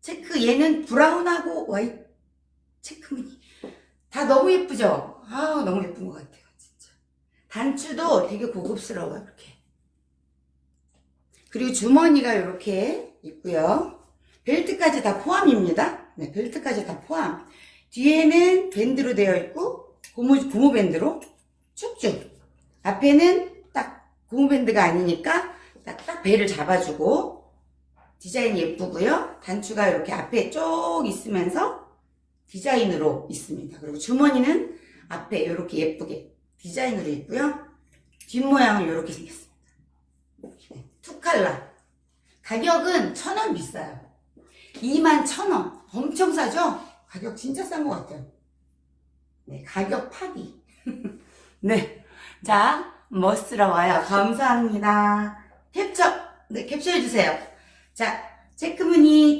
체크 얘는 브라운하고 와이트 체크무늬. 다 너무 예쁘죠? 아 너무 예쁜 것 같아요 진짜. 단추도 되게 고급스러워요 이렇게. 그리고 주머니가 이렇게 있고요. 벨트까지 다 포함입니다. 네 벨트까지 다 포함. 뒤에는 밴드로 되어 있고 고무, 고무 밴드로 쭉쭉. 앞에는 딱 고무 밴드가 아니니까 딱, 딱 배를 잡아주고 디자인 예쁘고요. 단추가 이렇게 앞에 쭉 있으면서 디자인으로 있습니다. 그리고 주머니는 앞에 이렇게 예쁘게 디자인으로 있고요. 뒷모양은 이렇게 생겼습니다. 네, 투칼라. 가격은 천 원 비싸요. 2만 천 원. 엄청 싸죠? 가격 진짜 싼 것 같아요. 네, 가격 파기. 네. 자, 멋스러워요. 감사합니다. 캡처. 네, 캡처해주세요. 자, 체크무늬